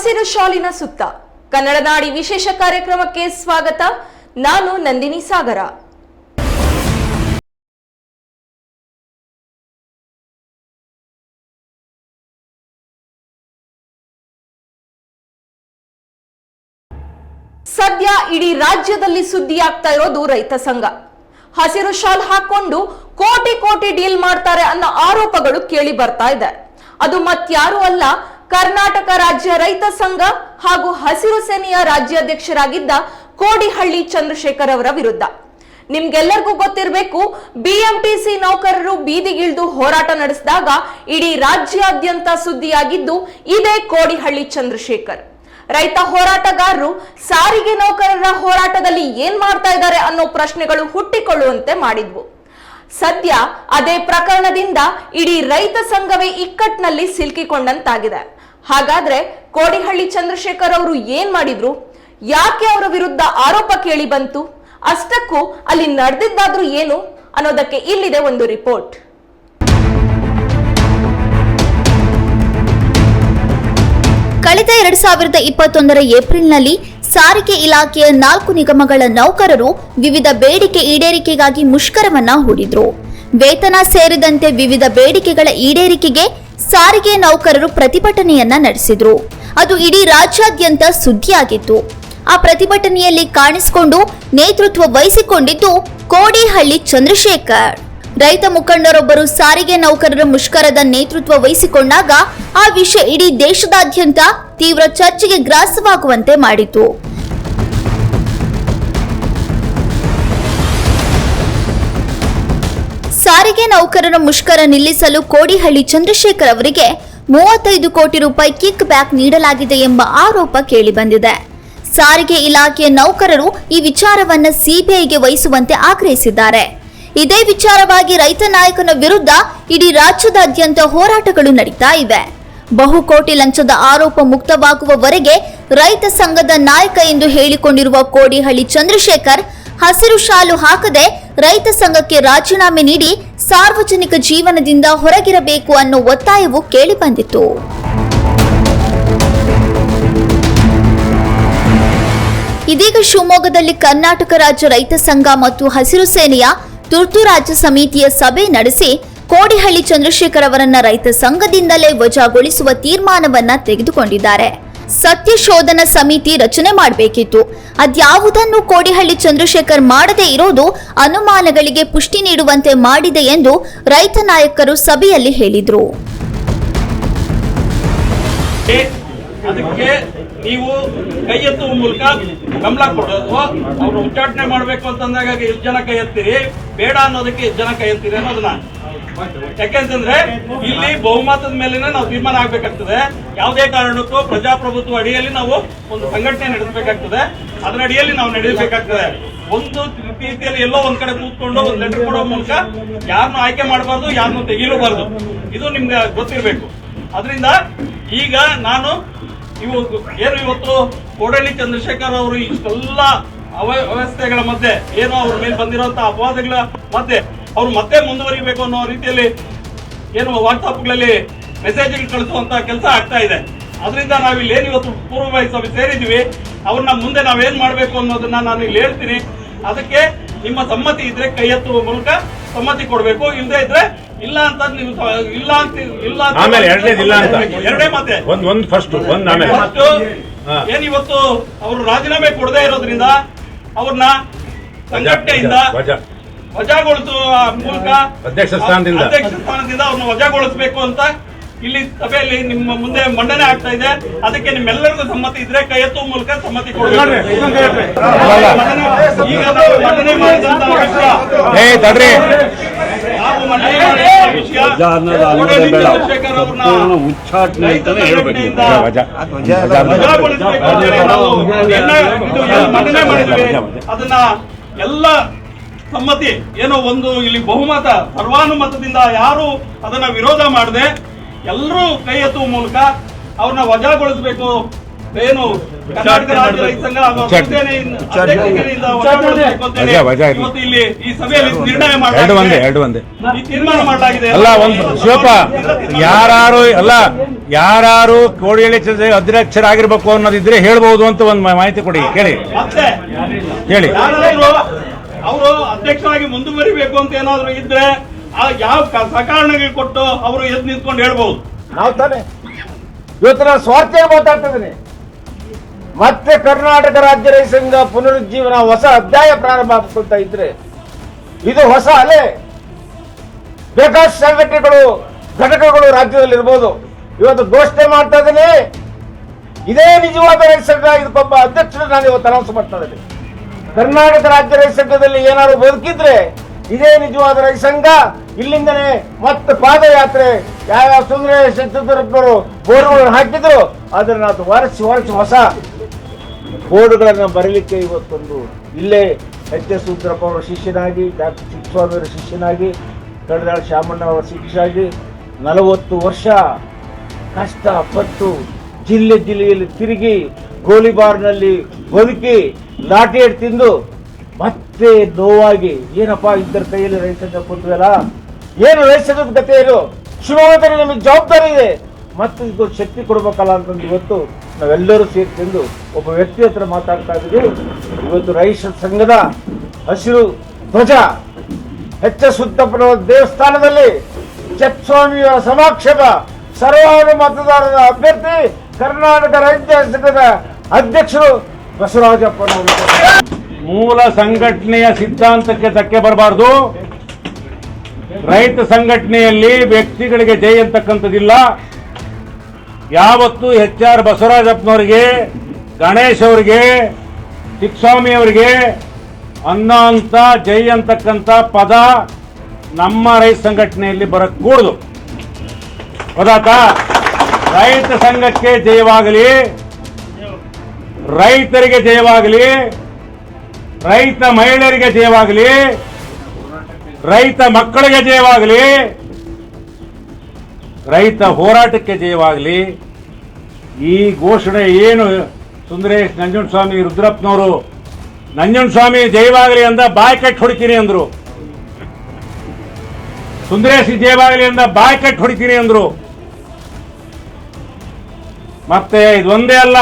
ಹಸಿರು ಶಾಲಿನ ಸುತ್ತ ಕನ್ನಡ ನಾಡಿ ವಿಶೇಷ ಕಾರ್ಯಕ್ರಮಕ್ಕೆ ಸ್ವಾಗತ. ನಾನು ನಂದಿನಿ ಸಾಗರ. ಸದ್ಯ ಇಡೀ ರಾಜ್ಯದಲ್ಲಿ ಸುದ್ದಿಯಾಗ್ತಾ ಇರೋದು ರೈತ ಸಂಘ. ಹಸಿರು ಶಾಲ್ ಹಾಕೊಂಡು ಕೋಟಿ ಕೋಟಿ ಡೀಲ್ ಮಾಡ್ತಾರೆ ಅನ್ನೋ ಆರೋಪಗಳು ಕೇಳಿ ಬರ್ತಾ ಇದೆ. ಅದು ಮತ್ಯಾರು ಅಲ್ಲ ಕರ್ನಾಟಕ ರಾಜ್ಯ ರೈತ ಸಂಘ ಹಾಗೂ ಹಸಿರು ಸೇನೆಯ ರಾಜ್ಯಾಧ್ಯಕ್ಷರಾಗಿದ್ದ ಕೋಡಿಹಳ್ಳಿ ಚಂದ್ರಶೇಖರ್ ಅವರ ವಿರುದ್ಧ. ನಿಮ್ಗೆಲ್ಲರಿಗೂ ಗೊತ್ತಿರಬೇಕು, ಬಿಎಂಟಿಸಿ ನೌಕರರು ಬೀದಿಗಿಳಿದು ಹೋರಾಟ ನಡೆಸಿದಾಗ ಇಡೀ ರಾಜ್ಯಾದ್ಯಂತ ಸುದ್ದಿಯಾಗಿದ್ದು, ಇದೇ ಕೋಡಿಹಳ್ಳಿ ಚಂದ್ರಶೇಖರ್. ರೈತ ಹೋರಾಟಗಾರರು ಸಾರಿಗೆ ನೌಕರರ ಹೋರಾಟದಲ್ಲಿ ಏನ್ ಮಾಡ್ತಾ ಇದ್ದಾರೆ ಅನ್ನೋ ಪ್ರಶ್ನೆಗಳು ಹುಟ್ಟಿಕೊಳ್ಳುವಂತೆ ಮಾಡಿದ್ವು. ಸದ್ಯ ಅದೇ ಪ್ರಕರಣದಿಂದ ಇಡೀ ರೈತ ಸಂಘವೇ ಇಕ್ಕಟ್ಟಿನಲ್ಲಿ ಸಿಲುಕಿಕೊಂಡಂತಾಗಿದೆ. ಹಾಗಾದ್ರೆ ಕೋಡಿಹಳ್ಳಿ ಚಂದ್ರಶೇಖರ್ ಅವರು ಏನ್ ಮಾಡಿದ್ರು? ಯಾಕೆ ಅವರ ವಿರುದ್ಧ ಆರೋಪ ಕೇಳಿ ಬಂತು? ಅಷ್ಟಕ್ಕೂ ಅಲ್ಲಿ ನಡೆದಿದ್ದಾದ್ರೂ ಏನು? ಅನ್ನೋದಕ್ಕೆ ಇಲ್ಲಿದೆ ಒಂದು ರಿಪೋರ್ಟ್. ಕಳೆದ ಎರಡ್ ಸಾವಿರದ ಇಪ್ಪತ್ತೊಂದರ ಏಪ್ರಿಲ್ನಲ್ಲಿ ಸಾರಿಗೆ ಇಲಾಖೆಯ ನಾಲ್ಕು ನಿಗಮಗಳ ನೌಕರರು ವಿವಿಧ ಬೇಡಿಕೆ ಈಡೇರಿಕೆಗಾಗಿ ಮುಷ್ಕರವನ್ನ ಹೂಡಿದ್ರು. ವೇತನ ಸೇರಿದಂತೆ ವಿವಿಧ ಬೇಡಿಕೆಗಳ ಈಡೇರಿಕೆಗೆ ಸಾರಿಗೆ ನೌಕರರು ಪ್ರತಿಭಟನೆಯನ್ನ ನಡೆಸಿದ್ರು. ಅದು ಇಡೀ ರಾಜ್ಯಾದ್ಯಂತ ಸುದ್ದಿಯಾಗಿತ್ತು. ಆ ಪ್ರತಿಭಟನೆಯಲ್ಲಿ ಕಾಣಿಸಿಕೊಂಡು ನೇತೃತ್ವ ವಹಿಸಿಕೊಂಡಿದ್ದು ಕೋಡಿಹಳ್ಳಿ ಚಂದ್ರಶೇಖರ್. ರೈತ ಮುಖಂಡರೊಬ್ಬರು ಸಾರಿಗೆ ನೌಕರರ ಮುಷ್ಕರದ ನೇತೃತ್ವ ವಹಿಸಿಕೊಂಡಾಗ ಆ ವಿಷಯ ಇಡೀ ದೇಶದಾದ್ಯಂತ ತೀವ್ರ ಚರ್ಚೆಗೆ ಗ್ರಾಸವಾಗುವಂತೆ ಮಾಡಿತು. ಸಾರಿಗೆ ನೌಕರರ ಮುಷ್ಕರ ನಿಲ್ಲಿಸಲು ಕೋಡಿಹಳ್ಳಿ ಚಂದ್ರಶೇಖರ್ ಅವರಿಗೆ ಮೂವತ್ತೈದು ಕೋಟಿ ರೂಪಾಯಿ ಕಿಕ್ ಬ್ಯಾಕ್ ನೀಡಲಾಗಿದೆ ಎಂಬ ಆರೋಪ ಕೇಳಿಬಂದಿದೆ ಸಾರಿಗೆ ಇಲಾಖೆಯ ನೌಕರರು ಈ ವಿಚಾರವನ್ನ ಸಿಬಿಐಗೆ ವಹಿಸುವಂತೆ ಆಗ್ರಹಿಸಿದ್ದಾರೆ. ಇದೇ ವಿಚಾರವಾಗಿ ರೈತ ನಾಯಕನ ವಿರುದ್ಧ ಇಡೀ ರಾಜ್ಯದಾದ್ಯಂತ ಹೋರಾಟಗಳು ನಡೀತಾ ಇವೆ. ಬಹುಕೋಟಿ ಲಂಚದ ಆರೋಪ ಮುಕ್ತವಾಗುವವರೆಗೆ ರೈತ ಸಂಘದ ನಾಯಕ ಎಂದು ಹೇಳಿಕೊಂಡಿರುವ ಕೋಡಿಹಳ್ಳಿ ಚಂದ್ರಶೇಖರ್ ಹಸಿರು ಶಾಲು ಹಾಕದೆ ರೈತ ಸಂಘಕ್ಕೆ ರಾಜೀನಾಮೆ ನೀಡಿ ಸಾರ್ವಜನಿಕ ಜೀವನದಿಂದ ಹೊರಗಿರಬೇಕು ಅನ್ನೋ ಒತ್ತಾಯವು ಕೇಳಿಬಂದಿತ್ತು ಇದೀಗ ಶಿವಮೊಗ್ಗದಲ್ಲಿ ಕರ್ನಾಟಕ ರಾಜ್ಯ ರೈತ ಸಂಘ ಮತ್ತು ಹಸಿರು ಸೇನೆಯ ತುರ್ತು ರಾಜ್ಯ ಸಮಿತಿಯ ಸಭೆ ನಡೆಸಿ ಕೋಡಿಹಳ್ಳಿ ಚಂದ್ರಶೇಖರ್ ಅವರನ್ನ ರೈತ ಸಂಘದಿಂದಲೇ ವಜಾಗೊಳಿಸುವ ತೀರ್ಮಾನವನ್ನ ತೆಗೆದುಕೊಂಡಿದ್ದಾರೆ. ಸತ್ಯ ಶೋಧನ ಸಮಿತಿ ರಚನೆ ಮಾಡಬೇಕಿತ್ತು. ಅದ್ಯಾವುದನ್ನು ಕೋಡಿಹಳ್ಳಿ ಚಂದ್ರಶೇಖರ್ ಮಾಡದೇ ಇರೋದು ಅನುಮಾನಗಳಿಗೆ ಪುಷ್ಟಿ ನೀಡುವಂತೆ ಮಾಡಿದೆ ಎಂದು ರೈತ ನಾಯಕರು ಸಭೆಯಲ್ಲಿ ಹೇಳಿದರು. ನೀವು ಕೈ ಎತ್ತುವ ಮೂಲಕ ಗಮನ ಕೊಡೋದು, ಅವ್ರು ಉಚ್ಚಾಟನೆ ಮಾಡಬೇಕು ಅಂತಂದಾಗ ಎಷ್ಟು ಜನ ಕೈ ಎತ್ತೀರಿ? ಬೇಡ ಅನ್ನೋದಕ್ಕೆ ಎಷ್ಟು ಜನ ಕೈ ಎತ್ತೀರಿ ಅನ್ನೋದನ್ನ. ಯಾಕೆಂತಂದ್ರೆ ಇಲ್ಲಿ ಬಹುಮತದ ಮೇಲೆನೆ ನಾವು ತೀರ್ಮಾನ ಆಗ್ಬೇಕಾಗ್ತದೆ. ಯಾವುದೇ ಕಾರಣಕ್ಕೂ ಪ್ರಜಾಪ್ರಭುತ್ವ ಅಡಿಯಲ್ಲಿ ನಾವು ಒಂದು ಸಂಘಟನೆ ನಡೆಸಬೇಕಾಗ್ತದೆ. ಅದರ ಅಡಿಯಲ್ಲಿ ನಾವು ನಡೆಯಬೇಕಾಗ್ತದೆ ಒಂದು ರೀತಿಯಲ್ಲಿ ಎಲ್ಲೋ ಒಂದ್ ಕಡೆ ಕೂತ್ಕೊಂಡು ಒಂದು ಲೆಟರ್ ಕೊಡೋ ಮೂಲಕ ಯಾರನ್ನು ಆಯ್ಕೆ ಮಾಡಬಾರ್ದು ಯಾರನ್ನು ತೆಗೀಲೂಬಾರ್ದು ಇದು ನಿಮ್ಗೆ ಗೊತ್ತಿರಬೇಕು. ಅದರಿಂದ ಈಗ ನಾನು ಇವು ಏನು ಇವತ್ತು ಕೋಡಳ್ಳಿ ಚಂದ್ರಶೇಖರ್ ಅವರು ಇಷ್ಟೆಲ್ಲ ಅವ ವ್ಯವಸ್ಥೆಗಳ ಮಧ್ಯೆ ಏನು ಅವ್ರ ಮೇಲೆ ಬಂದಿರೋಂಥ ಅಪವಾದಗಳ ಮಧ್ಯೆ ಅವ್ರು ಮತ್ತೆ ಮುಂದುವರಿಬೇಕು ಅನ್ನೋ ರೀತಿಯಲ್ಲಿ ಏನು ವಾಟ್ಸಪ್ಗಳಲ್ಲಿ ಮೆಸೇಜ್ಗಳು ಕಳಿಸುವಂತ ಕೆಲಸ ಆಗ್ತಾ ಇದೆ. ಅದರಿಂದ ನಾವಿಲ್ಲಿ ಏನು ಇವತ್ತು ಪೂರ್ವಭಾವಿ ಸಭೆ ಸೇರಿದ್ವಿ ಅವ್ರನ್ನ ಮುಂದೆ ನಾವೇನು ಮಾಡಬೇಕು ಅನ್ನೋದನ್ನ ನಾನು ಇಲ್ಲಿ ಹೇಳ್ತೀನಿ. ಅದಕ್ಕೆ ನಿಮ್ಮ ಸಮ್ಮತಿ ಇದ್ರೆ ಕೈ ಎತ್ತುವ ಮೂಲಕ ಸಮ್ಮತಿ ಕೊಡಬೇಕು ಇಲ್ಲದೆ ಇದ್ರೆ ಇಲ್ಲ ಅಂತ ನೀವು ಇಲ್ಲ ಅಂತ ಇಲ್ಲ ಆಮೇಲೆ ಎರಡನೇದು ಇಲ್ಲ ಅಂತ. ಎರಡನೇ ಮತ್ತೆ ಒಂದ್ ಒಂದ್ ಫಸ್ಟ್ ಒಂದ್ ಆಮೇಲೆ ಫಸ್ಟ್. ಏನ್ ಇವತ್ತು ಅವರು ರಾಜೀನಾಮೆ ಕೊಡದೇ ಇರೋದ್ರಿಂದ ಅವ್ರನ್ನ ಸಂಘಟನೆಯಿಂದ ವಜಾ ವಜಾಗೊಳಿಸುವ ಮೂಲಕ ಅಧ್ಯಕ್ಷ ಸ್ಥಾನದಿಂದ. ಅಧ್ಯಕ್ಷ ಸ್ಥಾನದಿಂದ ಅವ್ರನ್ನ ವಜಾಗೊಳಿಸಬೇಕು ಅಂತ ಇಲ್ಲಿ ಸಭೆಯಲ್ಲಿ ನಿಮ್ಮ ಮುಂದೆ ಮಂಡನೆ ಆಗ್ತಾ ಇದೆ. ಅದಕ್ಕೆ ನಿಮ್ಮೆಲ್ಲರಿಗೂ ಸಮ್ಮತಿ ಇದ್ರೆ ಕೈ ಎತ್ತುವ ಮೂಲಕ ಸಮ್ಮತಿ ಉಚ್ಚಾಟನೆ ಮಂಡನೆ ಮಾಡಿದ್ವಿ ಅದನ್ನ ಎಲ್ಲ ಸಮ್ಮತಿ ಏನೋ ಒಂದು ಇಲ್ಲಿ ಬಹುಮತ ಸರ್ವಾನುಮತದಿಂದ ಯಾರು ಅದನ್ನ ವಿರೋಧ ಮಾಡದೆ ಎಲ್ಲರೂ ಕೈ ಎತ್ತುವ ಮೂಲಕ ಅವ್ರನ್ನ ವಜಾಗೊಳಿಸಬೇಕು. ಏನು ಕರ್ನಾಟಕ ರಾಜ್ಯ ರೈತ ಸಂಘ. ಇವತ್ತು ಇಲ್ಲಿ ಈ ಸಭೆಯಲ್ಲಿ ನಿರ್ಣಯ ಎರಡು ಮಾಡಲಾಗಿದೆ. ಒಂದೇ ಎರಡು ಒಂದೇ. ಈ ತೀರ್ಮಾನ ಮಾಡಲಾಗಿದೆ. ಅಲ್ಲ ಒಂದು ಶಿವಪ್ಪ ಯಾರು ಅಲ್ಲ ಯಾರು ಕೋಡಿಹಳ್ಳಿ ಅಧ್ಯಕ್ಷರ ಅಧ್ಯಕ್ಷರಾಗಿರ್ಬೇಕು ಅನ್ನೋದಿದ್ರೆ ಹೇಳ್ಬಹುದು ಅಂತ ಒಂದು ಮಾಹಿತಿ ಕೊಡಿ ಕೇಳಿ. ಹೇಳಿ ಅವರು ಅಧ್ಯಕ್ಷರಾಗಿ ಮುಂದುವರಿಬೇಕು ಅಂತ ಏನಾದ್ರು ಇದ್ರೆ ಆ ಯಾವ ಕ- ಸಕಾರಣಗಳು ಕೊಟ್ಟು ಅವರು ಎದ್ದು ನಿಂತ್ಕೊಂಡು ಹೇಳ್ಬಹುದು ನಾವು ತಾನೆ. ಇವತ್ತು ನಾನು ಸ್ವಾರ್ಥ ಮಾತಾಡ್ತಿದ್ದೀನಿ. ಮತ್ತೆ ಕರ್ನಾಟಕ ರಾಜ್ಯ ರೈತ ಸಂಘ ಪುನರುಜ್ಜೀವನ ಹೊಸ ಅಧ್ಯಾಯ ಪ್ರಾರಂಭ ಆಗ್ಕೊಳ್ತಾ ಇದ್ರೆ, ಇದು ಹೊಸ ಅಲೆ. ಬೇಕಾದ ಸಂಘಟನೆಗಳು, ಘಟಕಗಳು ರಾಜ್ಯದಲ್ಲಿ ಇರ್ಬೋದು ಇವತ್ತು ಘೋಷಣೆ ಮಾಡ್ತಾ ಇದ್ದೀನಿ. ಇದೇ ನಿಜವಾದ ರೈತ ಸಂಘ ಇದಕ್ಕೊಬ್ಬ ಅಧ್ಯಕ್ಷರು ನಾನು ಇವತ್ತು ಅನೌನ್ಸ್ ಮಾಡ್ತಾ ಇದ್ದೀನಿ. ಕರ್ನಾಟಕ ರಾಜ್ಯ ರೈತ ಸಂಘದಲ್ಲಿ ಏನಾದ್ರು ಬದುಕಿದ್ರೆ ಇದೇ ನಿಜವಾದ ರೈಸಂಗ. ಸಂಘ ಇಲ್ಲಿಂದನೇ ಮತ್ತೆ ಪಾದಯಾತ್ರೆ. ಯಾವ್ಯಾವ ಸುಂದರ ಶಕ್ತಿರಪ್ಪನವರು ಬೋರ್ಡ್ಗಳನ್ನು ಹಾಕಿದ್ರು, ಅದನ್ನ ಅದು ಒರೆಸಿ ಒರೆಸಿ ಹೊಸ ಬೋರ್ಡ್ಗಳನ್ನು ಬರೀಲಿಕ್ಕೆ ಇವತ್ತೊಂದು ಇಲ್ಲೇ ಎಚ್ ಎಸ್ ಉದ್ರಪ್ಪ ಅವರ ಶಿಷ್ಯನಾಗಿ, ಡಾಕ್ಟರ್ ಚಿಕ್ಕಸ್ವಾಮಿ ಅವರ ಶಿಷ್ಯನಾಗಿ, ಕಡದಾಳ್ ಶಾಮಣ್ಣ ಅವರ ಶಿಷ್ಯಾಗಿ ನಲವತ್ತು ವರ್ಷ ಕಷ್ಟಪಟ್ಟು ಜಿಲ್ಲೆ ಜಿಲ್ಲೆಯಲ್ಲಿ ತಿರುಗಿ ಗೋಲಿಬಾರ್ನಲ್ಲಿ ಬದುಕಿ ಲಾಟಿ ಹಿಡ್ ತಿಂದು ಮತ್ತೆ ನೋವಾಗಿ, ಏನಪ್ಪ ಇದ್ದರ ಕೈಯಲ್ಲಿ ರೈತ ಕೊಟ್ವಲ್ಲ ಏನು ರೈತದ ಗತಿ ಏನು ಶಿವಮೊಗ್ಗದಲ್ಲಿ ನಮಗೆ ಜವಾಬ್ದಾರಿ ಇದೆ. ಮತ್ತೆ ಇದು ಶಕ್ತಿ ಕೊಡ್ಬೇಕಲ್ಲ ಅಂತಂದು ಇವತ್ತು ನಾವೆಲ್ಲರೂ ಸೇರ್ಕೊಂಡು ಒಬ್ಬ ವ್ಯಕ್ತಿ ಹತ್ರ ಮಾತಾಡ್ತಾ ಇದ್ದೀವಿ. ಇವತ್ತು ರೈತ ಸಂಘದ ಹಸಿರು ಧ್ವಜ, ಹೆಚ್ಚ ಎಸ್ ಉತ್ತಪ್ಪನವರ ದೇವಸ್ಥಾನದಲ್ಲಿ ಚಪ್ಸ್ವಾಮಿಯವರ ಸಮಕ್ಷದ ಸರ್ವಾನು ಮತದಾರರ ಅಭ್ಯರ್ಥಿ ಕರ್ನಾಟಕ ರಾಜ್ಯ ಸಂಘದ ಅಧ್ಯಕ್ಷರು ಬಸವರಾಜಪ್ಪನವರು ಮೂಲ ಸಂಘಟನೆಯ ಸಿದ್ಧಾಂತಕ್ಕೆ ಧಕ್ಕೆ ಬರಬಾರ್ದು. ರೈತ ಸಂಘಟನೆಯಲ್ಲಿ ವ್ಯಕ್ತಿಗಳಿಗೆ ಜೈ ಅಂತಕ್ಕಂಥದ್ದಿಲ್ಲ. ಯಾವತ್ತು ಎಚ್ ಆರ್ ಬಸವರಾಜಪ್ಪನವರಿಗೆ, ಗಣೇಶ್ ಅವರಿಗೆ ಚಿಕ್ಕಸ್ವಾಮಿ ಅವರಿಗೆ ಅನ್ನ ಅಂತ ಜೈ ಅಂತಕ್ಕಂಥ ಪದ ನಮ್ಮ ರೈತ ಸಂಘಟನೆಯಲ್ಲಿ ಬರಕೂಡದು. ಹೌದಾತ ರೈತ ಸಂಘಕ್ಕೆ ಜಯವಾಗಲಿ, ರೈತರಿಗೆ ಜಯವಾಗಲಿ ರೈತ ಮಹಿಳೆಯರಿಗೆ ಜಯವಾಗಲಿ, ರೈತ ಮಕ್ಕಳಿಗೆ ಜಯವಾಗಲಿ, ರೈತ ಹೋರಾಟಕ್ಕೆ ಜಯವಾಗಲಿ. ಈ ಘೋಷಣೆ ಏನು ಸುಂದರೇಶ್ ನಂಜುಂಡಸ್ವಾಮಿ, ರುದ್ರಪ್ಪನವರು, ನಂಜುಂಡಸ್ವಾಮಿ ಜಯವಾಗಲಿ ಅಂದ ಬಾಯ್ ಕಟ್ ಹೊಡಿತೀನಿ ಅಂದ್ರು. ಸುಂದರೇಶ್ ಜಯವಾಗಲಿ ಅಂದ ಬಾಯ್ ಕಟ್ ಹೊಡಿತೀನಿ ಅಂದ್ರು. ಮತ್ತೆ ಇದೊಂದೇ ಅಲ್ಲ,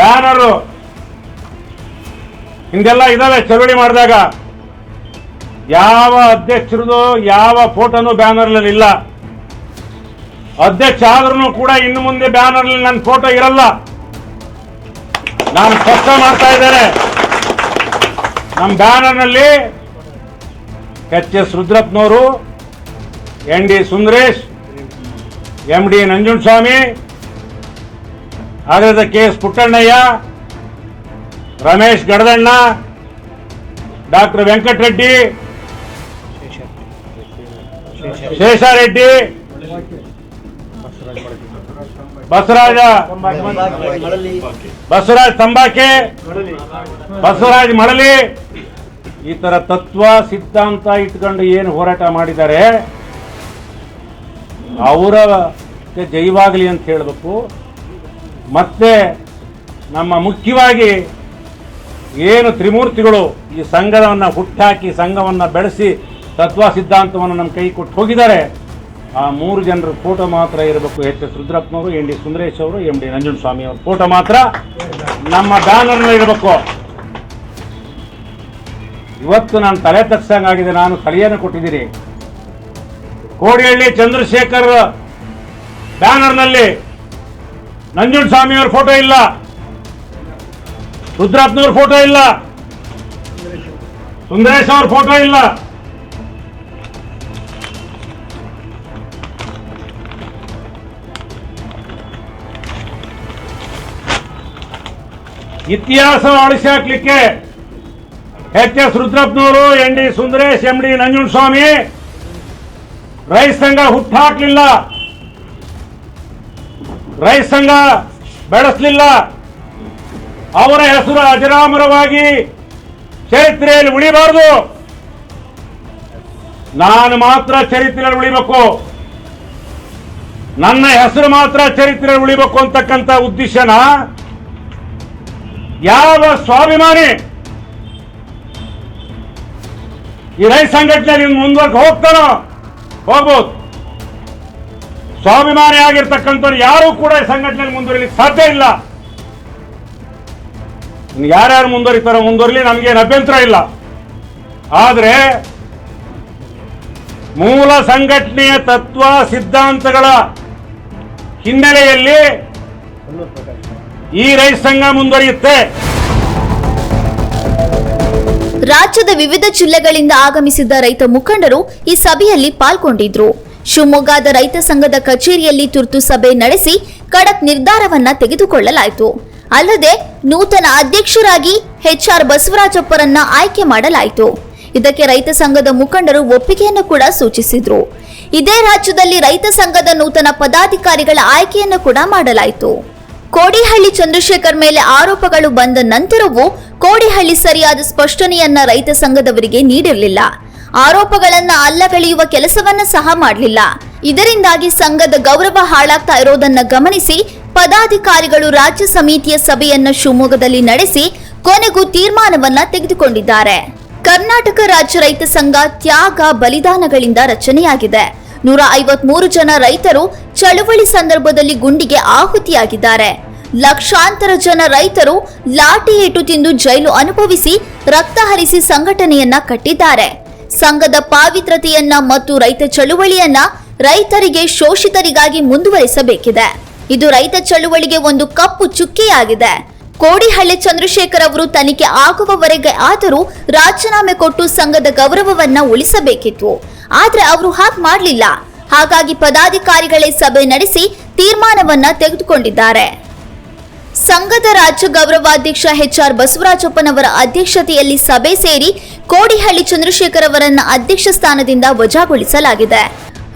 ಬ್ಯಾನರು ಹಿಂದೆಲ್ಲ ಇದಾವೆ ಚಳವಳಿ ಮಾಡಿದಾಗ. ಯಾವ ಅಧ್ಯಕ್ಷರದು ಯಾವ ಫೋಟೋನು ಬ್ಯಾನರ್ನಲ್ಲಿ ಇಲ್ಲ. ಅಧ್ಯಕ್ಷ ಆದ್ರೂ ಕೂಡ ಇನ್ನು ಮುಂದೆ ಬ್ಯಾನರ್ನಲ್ಲಿ ನನ್ನ ಫೋಟೋ ಇರಲ್ಲ. ನಾನು ಸ್ಪಷ್ಟ ಮಾಡ್ತಾ ಇದ್ದೇನೆ. ನಮ್ಮ ಬ್ಯಾನರ್ನಲ್ಲಿ H S ರುದ್ರಪ್ಪನವರು, N D Sundaresh, M D Nanjundaswamy ಆಡಳಿತ K S Puttannaiah Ramesh Gadadanna, doctor Venkatareddy, Sheshareddy, Basavaraja Basavaraj Tambake, Basavaraj Malali ಈ ತರ ತತ್ವ, ಸಿದ್ಧಾಂತ ಇಟ್ಕೊಂಡು ಏನು ಹೋರಾಟ ಮಾಡಿದ್ದಾರೆ ಅವರ ಜೈವಾಗಲಿ ಅಂತ ಹೇಳಬೇಕು. ಮತ್ತೆ ನಮ್ಮ ಮುಖ್ಯವಾಗಿ ಏನು ತ್ರಿಮೂರ್ತಿಗಳು ಈ ಸಂಘವನ್ನು ಹುಟ್ಟಾಕಿ, ಸಂಘವನ್ನು ಬೆಳೆಸಿ, ತತ್ವ ಸಿದ್ಧಾಂತವನ್ನು ನಮ್ಮ ಕೈ ಕೊಟ್ಟು ಹೋಗಿದ್ದಾರೆ, ಆ ಮೂರು ಜನರ ಫೋಟೋ ಮಾತ್ರ ಇರಬೇಕು. ಎಚ್ ಎಸ್ ರುದ್ರಪ್ಪನವರು ಎನ್ ಡಿ ಸುಂದರೇಶ್ ಅವರು, ಎಂ ಡಿ ನಂಜುಂಡಸ್ವಾಮಿ ಅವರು ಫೋಟೋ ಮಾತ್ರ ನಮ್ಮ ಬ್ಯಾನರ್ನಲ್ಲಿ ಇರಬೇಕು ಇವತ್ತು ನಾನು ತಲೆ ತಗ್ಸಂಗಾಗಿದೆ. ನಾನು ತಲೆಯನ್ನು ಕೊಟ್ಟಿದ್ದೀನಿ. ಕೋಡಿಹಳ್ಳಿ ಚಂದ್ರಶೇಖರ್ ಬ್ಯಾನರ್ನಲ್ಲಿ ನಂಜುಂಡಸ್ವಾಮಿ ಅವರ ಫೋಟೋ ಇಲ್ಲ. ರುದ್ರಪ್ಪನವ್ರ ಫೋಟೋ ಇಲ್ಲ. ಸುಂದರೇಶ್ ಅವ್ರ ಫೋಟೋ ಇಲ್ಲ. ಇತಿಹಾಸ ಅಳಿಸಿ ಹಾಕ್ಲಿಕ್ಕೆ H S ರುದ್ರಪ್ಪನವರು N D Sundaresh, M D Nanjundaswamy ರೈತ ಸಂಘ ಹುಟ್ಟಾಕ್ಲಿಲ್ಲ ರೈತ ಸಂಘ ಬೆಳೆಸಲಿಲ್ಲ. ಅವರ ಹೆಸರು ಅಜರಾಮರವಾಗಿ ಚರಿತ್ರೆಯಲ್ಲಿ ಉಳಿಬಾರದು. ನಾನು ಮಾತ್ರ ಚರಿತ್ರೆಯಲ್ಲಿ ಉಳಿಬೇಕು. ನನ್ನ ಹೆಸರು ಮಾತ್ರ ಚರಿತ್ರೆಯಲ್ಲಿ ಉಳಿಬೇಕು ಅಂತಕ್ಕಂಥ ಉದ್ದೇಶನ ಯಾವ ಸ್ವಾಭಿಮಾನಿ ಈ ರೈತ ನಿಮ್ ಮುಂದುವರೆದು ಹೋಗ್ತಾನೋ? ಹೋಗ್ಬೋದು. ಸ್ವಾಭಿಮಾನಿ ಆಗಿರ್ತಕ್ಕಂಥವ್ರು ಯಾರು ಕೂಡ ಈ ಸಂಘಟನೆಯಲ್ಲಿ ಮುಂದುವರಿಲಿಕ್ಕೆ ಸಾಧ್ಯ ಇಲ್ಲ. ಯಾರ್ಯಾರು ಮುಂದುವರಿತಾರೋ ಮುಂದುವರಲಿ, ನಮಗೇನು ಅಭ್ಯಂತರ ಇಲ್ಲ. ಆದರೆ ಮೂಲ ಸಂಘಟನೆಯ ತತ್ವ, ಸಿದ್ಧಾಂತಗಳ ಹಿನ್ನೆಲೆಯಲ್ಲಿ ಈ ರೈತ ಸಂಘ ಮುಂದುವರಿಯುತ್ತೆ. ರಾಜ್ಯದ ವಿವಿಧ ಜಿಲ್ಲೆಗಳಿಂದ ಆಗಮಿಸಿದ್ದ ರೈತ ಮುಖಂಡರು ಈ ಸಭೆಯಲ್ಲಿ ಪಾಲ್ಗೊಂಡಿದ್ರು. ಶಿವಮೊಗ್ಗದ ರೈತ ಸಂಘದ ಕಚೇರಿಯಲ್ಲಿ ತುರ್ತು ಸಭೆ ನಡೆಸಿ ಖಡಕ್ ನಿರ್ಧಾರವನ್ನ ತೆಗೆದುಕೊಳ್ಳಲಾಯಿತು. ಅಲ್ಲದೆ ನೂತನ ಅಧ್ಯಕ್ಷರಾಗಿ ಎಚ್ಆರ್ ಬಸವರಾಜಪ್ಪರನ್ನ ಆಯ್ಕೆ ಮಾಡಲಾಯಿತು. ಇದಕ್ಕೆ ರೈತ ಸಂಘದ ಮುಖಂಡರು ಒಪ್ಪಿಗೆಯನ್ನು ಕೂಡ ಸೂಚಿಸಿದ್ರು. ಇದೇ ರಾಜ್ಯದಲ್ಲಿ ರೈತ ಸಂಘದ ನೂತನ ಪದಾಧಿಕಾರಿಗಳ ಆಯ್ಕೆಯನ್ನು ಕೂಡ ಮಾಡಲಾಯಿತು. ಕೋಡಿಹಳ್ಳಿ ಚಂದ್ರಶೇಖರ್ ಮೇಲೆ ಆರೋಪಗಳು ಬಂದ ನಂತರವೂ ಕೋಡಿಹಳ್ಳಿ ಸರಿಯಾದ ಸ್ಪಷ್ಟನೆಯನ್ನ ರೈತ ಸಂಘದವರಿಗೆ ನೀಡಿರಲಿಲ್ಲ. ಆರೋಪಗಳನ್ನ ಅಲ್ಲಗಳೆಯುವ ಕೆಲಸವನ್ನ ಸಹ ಮಾಡಲಿಲ್ಲ. ಇದರಿಂದಾಗಿ ಸಂಘದ ಗೌರವ ಹಾಳಾಗ್ತಾ ಇರೋದನ್ನ ಗಮನಿಸಿ ಪದಾಧಿಕಾರಿಗಳು ರಾಜ್ಯ ಸಮಿತಿಯ ಸಭೆಯನ್ನ ಶಿವಮೊಗ್ಗದಲ್ಲಿ ನಡೆಸಿ ಕೊನೆಗೂ ತೀರ್ಮಾನವನ್ನ ತೆಗೆದುಕೊಂಡಿದ್ದಾರೆ. ಕರ್ನಾಟಕ ರಾಜ್ಯ ರೈತ ಸಂಘ ತ್ಯಾಗ ಬಲಿದಾನಗಳಿಂದ ರಚನೆಯಾಗಿದೆ. ನೂರ ಐವತ್ಮೂರು ಜನ ರೈತರು ಚಳುವಳಿ ಸಂದರ್ಭದಲ್ಲಿ ಗುಂಡಿಗೆ ಆಹುತಿಯಾಗಿದ್ದಾರೆ. ಲಕ್ಷಾಂತರ ಜನ ರೈತರು ಲಾಠಿ ಏಟು ತಿಂದು ಜೈಲು ಅನುಭವಿಸಿ ರಕ್ತ ಹರಿಸಿ ಸಂಘಟನೆಯನ್ನ ಕಟ್ಟಿದ್ದಾರೆ. ಸಂಘದ ಪಾವಿತ್ರತೆಯನ್ನ ಮತ್ತು ರೈತ ಚಳುವಳಿಯನ್ನ ರೈತರಿಗೆ ಶೋಷಿತರಿಗಾಗಿ ಮುಂದುವರಿಸಬೇಕಿದೆ. ಇದು ರೈತ ಚಳುವಳಿಗೆ ಒಂದು ಕಪ್ಪು ಚುಕ್ಕಿಯಾಗಿದೆ. ಕೋಡಿಹಳ್ಳಿ ಚಂದ್ರಶೇಖರ್ ಅವರು ತನಿಖೆ ಆಗುವವರೆಗೆ ಆದರೂ ರಾಜೀನಾಮೆ ಕೊಟ್ಟು ಸಂಘದ ಗೌರವವನ್ನ ಉಳಿಸಬೇಕಿತ್ತು. ಆದ್ರೆ ಅವರು ಹಾಗೆ ಮಾಡಲಿಲ್ಲ. ಹಾಗಾಗಿ ಪದಾಧಿಕಾರಿಗಳೇ ಸಭೆ ನಡೆಸಿ ತೀರ್ಮಾನವನ್ನ ತೆಗೆದುಕೊಂಡಿದ್ದಾರೆ. ಸಂಘದ ರಾಜ್ಯ ಗೌರವಾಧ್ಯಕ್ಷ ಎಚ್ ಆರ್ ಬಸವರಾಜಪ್ಪನವರ ಅಧ್ಯಕ್ಷತೆಯಲ್ಲಿ ಸಭೆ ಸೇರಿ ಕೋಡಿಹಳ್ಳಿ ಚಂದ್ರಶೇಖರ್ ಅವರನ್ನ ಅಧ್ಯಕ್ಷ ಸ್ಥಾನದಿಂದ ವಜಾಗೊಳಿಸಲಾಗಿದೆ.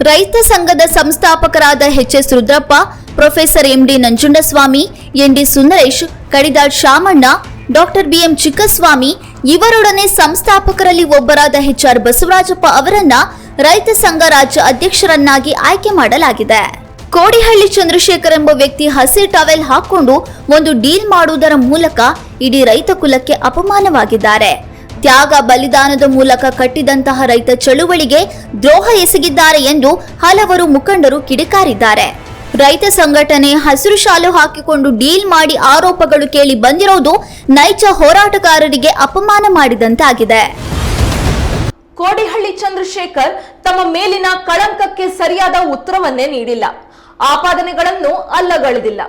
ರೈತ ಸಂಘದ ಸಂಸ್ಥಾಪಕರಾದ H S Rudrappa, professor MD Nanjundaswamy N D Sundaresh, Kadidal Shamanna, doctor BM Chikkaswamy ಇವರೊಡನೆ ಸಂಸ್ಥಾಪಕರಲ್ಲಿ ಒಬ್ಬರಾದ ಎಚ್ ಆರ್ ಬಸವರಾಜಪ್ಪ ಅವರನ್ನ ರೈತ ಸಂಘ ರಾಜ್ಯ ಅಧ್ಯಕ್ಷರನ್ನಾಗಿ ಆಯ್ಕೆ ಮಾಡಲಾಗಿದೆ. ಕೋಡಿಹಳ್ಳಿ ಚಂದ್ರಶೇಖರ್ ಎಂಬ ವ್ಯಕ್ತಿ ಹಸಿ ಟವೆಲ್ ಹಾಕೊಂಡು ಒಂದು ಡೀಲ್ ಮಾಡುವುದರ ಮೂಲಕ ಇಡೀ ರೈತ ಕುಲಕ್ಕೆ ಅಪಮಾನವಾಗಿದ್ದಾರೆ. ತ್ಯಾಗ ಬಲಿದಾನದ ಮೂಲಕ ಕಟ್ಟಿದಂತಹ ರೈತ ಚಳುವಳಿಗೆ ದ್ರೋಹ ಎಸಗಿದ್ದಾರೆ ಎಂದು ಹಲವರು ಮುಖಂಡರು ಕಿಡಿಕಾರಿದ್ದಾರೆ. ರೈತ ಸಂಘಟನೆ ಹಸಿರು ಶಾಲು ಹಾಕಿಕೊಂಡು ಡೀಲ್ ಮಾಡಿ ಆರೋಪಗಳು ಕೇಳಿ ಬಂದಿರೋದು ನೈಜ ಹೋರಾಟಗಾರರಿಗೆ ಅಪಮಾನ ಮಾಡಿದಂತಾಗಿದೆ. ಕೋಡಿಹಳ್ಳಿ ಚಂದ್ರಶೇಖರ್ ತಮ್ಮ ಮೇಲಿನ ಕಳಂಕಕ್ಕೆ ಸರಿಯಾದ ಉತ್ತರವನ್ನೇ ನೀಡಿಲ್ಲ. ಆಪಾದನೆಗಳನ್ನು ಅಲ್ಲಗಳೆದಿಲ್ಲ.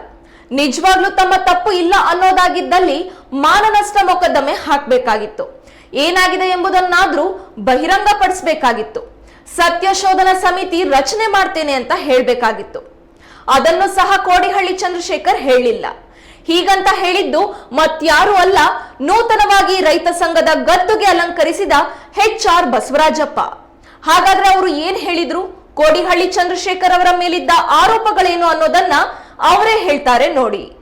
ನಿಜವಾಗ್ಲೂ ತಮ್ಮ ತಪ್ಪು ಇಲ್ಲ ಅನ್ನೋದಾಗಿದ್ದಲ್ಲಿ ಮಾನನಷ್ಟ ಮೊಕದ್ದಮೆ ಹಾಕ್ಬೇಕಾಗಿತ್ತು. ಏನಾಗಿದೆ ಎಂಬುದನ್ನಾದ್ರೂ ಬಹಿರಂಗಪಡಿಸಬೇಕಾಗಿತ್ತು. ಸತ್ಯ ಶೋಧನಾ ಸಮಿತಿ ರಚನೆ ಮಾಡ್ತೇನೆ ಅಂತ ಹೇಳಬೇಕಾಗಿತ್ತು. ಅದನ್ನು ಸಹ ಕೋಡಿಹಳ್ಳಿ ಚಂದ್ರಶೇಖರ್ ಹೇಳಿಲ್ಲ. ಹೀಗಂತ ಹೇಳಿದ್ದು ಮತ್ಯಾರು ಅಲ್ಲ, ನೂತನವಾಗಿ ರೈತ ಸಂಘದ ಗದ್ದುಗೆ ಅಲಂಕರಿಸಿದ ಹೆಚ್ ಆರ್ ಬಸವರಾಜಪ್ಪ. ಹಾಗಾದ್ರೆ ಅವರು ಏನ್ ಹೇಳಿದ್ರು? ಕೋಡಿಹಳ್ಳಿ ಚಂದ್ರಶೇಖರ್ ಅವರ ಮೇಲಿದ್ದ ಆರೋಪಗಳೇನು ಅನ್ನೋದನ್ನ ಅವರೇ ಹೇಳ್ತಾರೆ ನೋಡಿ.